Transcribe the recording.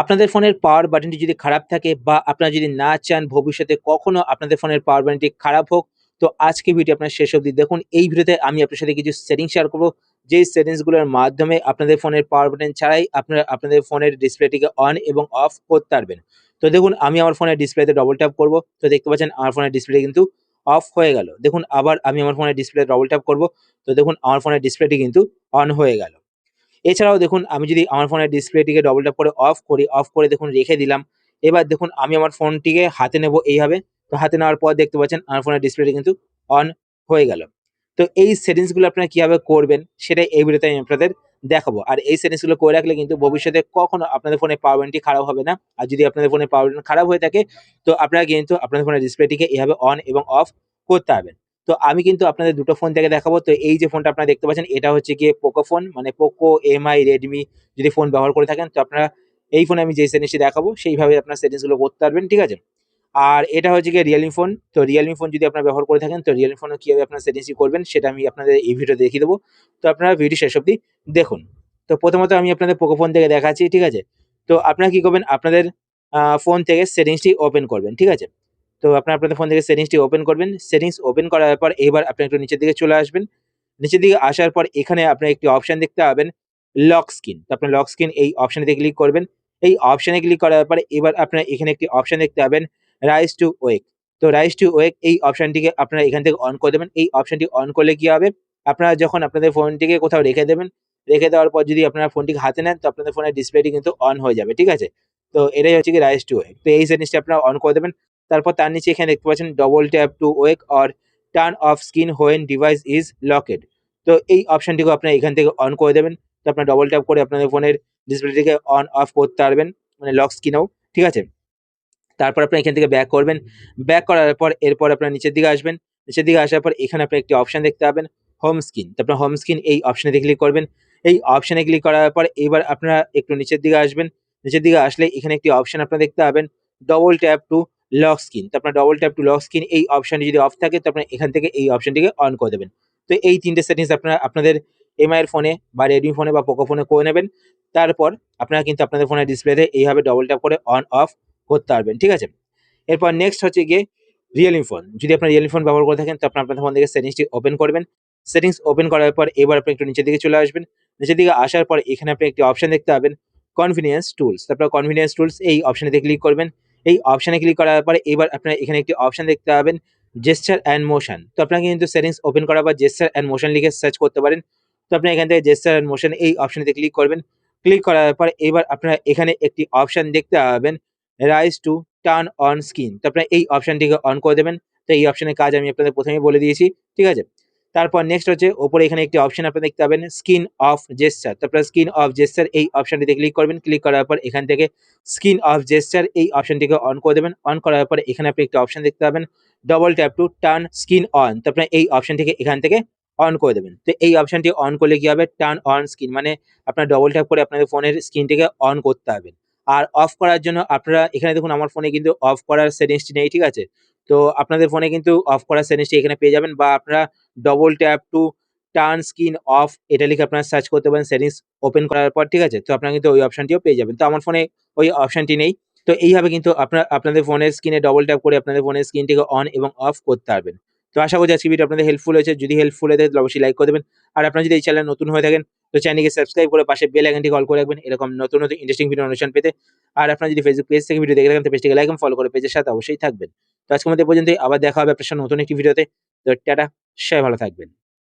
আপনাদের ফোনের পাওয়ার বাটনটি যদি খারাপ থাকে বা আপনারা যদি না চান ভবিষ্যতে কখনো আপনাদের ফোনের পাওয়ার বাটনটি খারাপ হোক, তো আজকে ভিডিও আপনার শেষ অবধি দেখুন। এই ভিডিওতে আমি আপনার সাথে কিছু সেটিং শেয়ার করব। যেই সেটিংসগুলোর মাধ্যমে আপনাদের ফোনের পাওয়ার বাটন ছাড়াই আপনারা আপনাদের ফোনের ডিসপ্লেটিকে অন এবং অফ করতে পারবেন। তো দেখুন, আমি আমার ফোনের ডিসপ্লেতে ডবল ট্যাপ করব। তো দেখতে পাচ্ছেন, আমার ফোনের ডিসপ্লে কিন্তু অফ হয়ে গেল। দেখুন, আবার আমি আমার ফোনের ডিসপ্লে ডবল ট্যাপ করব। তো দেখুন, আমার ফোনের ডিসপ্লেটি কিন্তু অন হয়ে গেল। এছাড়াও দেখুন, আমি যদি আমার ফোনের ডিসপ্লেটিকে ডবল ট্যাপ করে অফ করি অফ করে দেখুন রেখে দিলাম। এবার দেখুন, আমি আমার ফোনটিকে হাতে নেব এইভাবে। তো হাতে নেওয়ার পর দেখতে পাচ্ছেন, আমার ফোনের ডিসপ্লেটি কিন্তু অন হয়ে গেল। তো এই সেটিংসগুলো আপনারা কীভাবে করবেন, সেটাই এই ভিডিওতে আমি আপনাদের দেখাবো। আর এই সেটিংসগুলো করে রাখলে কিন্তু ভবিষ্যতে কখনো আপনাদের ফোনের পাওয়ার ব্যান্ডটি খারাপ হবে না। আর যদি আপনাদের ফোনের পাওয়ার ব্যান্ড খারাপ হয়ে থাকে, তো আপনারা কিন্তু আপনাদের ফোনের ডিসপ্লেটিকে এভাবে অন এবং অফ করতে পারবেন। তো আমি কিন্তু আপনাদের দুটো ফোন থেকে দেখাবো। তো এই যে ফোনটা আপনারা দেখতে পাচ্ছেন, এটা হচ্ছে গিয়ে পোকো ফোন মানে পোকো এমআই রেডমি যদি ফোন ব্যবহার করে থাকেন, তো আপনারা এই ফোনে আমি যে সেটিংসটি দেখাবো, সেইভাবে আপনার সেটিংসগুলো করতে পারবেন, ঠিক আছে? আর এটা হচ্ছে গিয়ে রিয়েলমি ফোন তো রিয়েলমি ফোন যদি আপনারা ব্যবহার করে থাকেন, তো রিয়েলমি ফোনে কীভাবে আপনার সেটিংসটি করবেন, সেটা আমি আপনাদের এই ভিডিও দেখিয়ে দেবো। তো আপনারা ভিডিও শেষ অবধি দেখুন। তো প্রথমত আমি আপনাদের পোকো ফোন থেকে দেখাচ্ছি, ঠিক আছে? তো আপনারা কী করবেন, আপনাদের ফোন থেকে সেটিংসটি ওপেন করবেন, ঠিক আছে? তো আপনার আপনাদের ফোন থেকে সেটিংসটি ওপেন করবেন। সেটিংস ওপেন করার পর এবার আপনি একটু নিচের দিকে চলে আসবেন। নিচের দিকে আসার পর এখানে আপনার একটি অপশান দেখতে পাবেন লক স্ক্রিন তো আপনার লক স্ক্রিন এই অপশানেতে ক্লিক করবেন। এই অপশানে ক্লিক করার পর এবার আপনার এখানে একটি অপশান দেখতে পাবেন রাইস টু ওয়েক তো রাইস টু ওয়েক এই অপশানটিকে আপনারা এখান থেকে অন করে দেবেন। এই অপশানটি অন করলে কি হবে? আপনারা যখন আপনাদের ফোনটিকে কোথাও রেখে দেবেন, রেখে দেওয়ার পর যদি আপনারা ফোনটিকে হাতে নেন, তো আপনাদের ফোনের ডিসপ্লেটি কিন্তু অন হয়ে যাবে, ঠিক আছে? তো এটাই হচ্ছে কি রাইস টু ওয়েক তো এই সেটিংসটি আপনারা অন করে দেবেন। তারপর তার নিচে এখানে দেখতে পাচ্ছেন double tap to wake or turn off screen when device is locked তো এই অপশানটিকে আপনারা এখান থেকে অন করে দেবেন। তো আপনার ডবল ট্যাপ করে আপনাদের ফোনের ডিসপ্লেটিকে অন অফ করতে পারবেন মানে লক স্ক্রিনেও ঠিক আছে? তারপর আপনার এখান থেকে ব্যাক করবেন। ব্যাক করার পর এরপর আপনার নিচের দিকে আসবেন। নিচের দিকে আসার পর এখানে আপনি একটি অপশান দেখতে পাবেন হোম স্ক্রিন তো আপনার হোম স্ক্রিন এই অপশানে ক্লিক করবেন। এই অপশানে ক্লিক করার পর এবার আপনারা একটু নিচের দিকে আসবেন। নিচের দিকে আসলে এখানে একটি অপশান আপনারা দেখতে পাবেন double tap to lock screen তো আপনার double tap to lock screen এই অপশানটি যদি অফ থাকে, তো আপনার এখান থেকে এই অপশানটিকে অন করে দেবেন। তো এই তিনটে সেটিংস আপনারা, আপনাদের এমআই এর ফোনে বা রেডমি ফোনে বা পোকো ফোনে করে নেবেন। তারপর আপনারা কিন্তু আপনাদের ফোনের ডিসপ্লেতে এইভাবে ডবল ট্যাপ করে অন অফ করতে পারবেন, ঠিক আছে? এরপর নেক্সট হচ্ছে গিয়ে রিয়েলমি ফোন যদি আপনার রিয়েলমি ফোন ব্যবহার করে থাকেন, তো আপনার আপনাদের ফোন থেকে সেটিংসটি ওপেন করবেন। সেটিংস ওপেন করার পর এবার আপনি একটু নিচের দিকে চলে আসবেন। নিচের দিকে আসার পর এখানে আপনি একটি অপশান দেখতে পাবেন কনভিনিয়েন্স টুলস তারপর কনভিনিয়েন্স টুলস এই অপশানেতে ক্লিক করবেন। এই অপশানে ক্লিক করার পরে এবার আপনারা এখানে একটি অপশান দেখতে পাবেন জেস্টার অ্যান্ড মোশন তো আপনাকে কিন্তু সেটিংস ওপেন করার পর জেস্টার অ্যান্ড মোশন লিখে সার্চ করতে পারেন। তো আপনি এখান থেকে জেস্টার অ্যান্ড মোশন এই অপশানেতে ক্লিক করবেন। ক্লিক করার পর এবার আপনারা এখানে একটি অপশান দেখতে পাবেন raise to turn on screen তো আপনারা এই অপশানটিকে অন করে দেবেন। তো এই অপশানের কাজ আমি আপনাদের প্রথমেই বলে দিয়েছি, ঠিক আছে? তারপর নেক্সট হচ্ছে, ওপরে এখানে একটি অপশন আপনি দেখতে পাবেন স্ক্রিন অফ জেস্টার তারপরে স্ক্রিন অফ জেস্টার এই অপশনটিতে ক্লিক করবেন ক্লিক করার পর এখান থেকে স্ক্রিন অফ জেস্টার এই অপশনটিকে অন করে দেবেন অন করার পর এখানে আপনি একটি অপশন দেখতে পাবেন double tap to turn screen on তো আপনার এই অপশনটিকে এখান থেকে অন করে দেবেন। তো এই অপশনটি অন করলে কি হবে? টার্ন অন স্ক্রিন মানে আপনার ডবল ট্যাপ করে আপনাদের ফোনের স্ক্রিনটিকে অন করতে হবে। আর অফ করার জন্য আপনারা এখানে দেখুন আমার ফোনে কিন্তু অফ করার সেটিংসটি নেই, ঠিক আছে? তো আপনাদের ফোনে কিন্তু অফ করার সেটিংসটি এখানে পেয়ে যাবেন বা আপনারা double tap to turn screen off এটা লিখে আপনারা সার্চ করতে পারেন সেটিংস ওপেন করার পর, ঠিক আছে? তো আপনারা কিন্তু ওই অপশনটিও পেয়ে যাবেন। তো আমার ফোনে ওই অপশনটি নেই। তো এইভাবে কিন্তু আপনার, আপনাদের ফোনের স্ক্রিনে ডবল ট্যাপ করে আপনাদের ফোনের স্ক্রিনটিকে অন এবং অফ করতে পারবেন। তো আশা করি আজকে ভিডিও আপনাদের হেল্পফুল হয়েছে। যদি হেল্পফুল হয়ে থাকে তাহলে অবশ্যই লাইক করে দেবেন। আর আপনারা যদি এই চ্যানেল নতুন হয়ে থাকেন তো চ্যানেলকে সাবস্ক্রাইব করে পাশে বেল আইকনটি কল করে রাখবেন। এরকম নতুন নতুন ইন্টারেস্টিং ভিডিও অনুষ্ঠান পেতে আর আপনার যদি ফেসবুক পেজ থেকে ভিডিও দেখে থাকেন, তো পেজটিকে লাইক ফলো করে পেজের সাথে অবশ্যই থাকবেন। তো আজকের মধ্যে পর্যন্ত আবার দেখা হবে আপনার নতুন একটি ভিডিওতে তো টাটা, সবাই ভালো থাকবেন।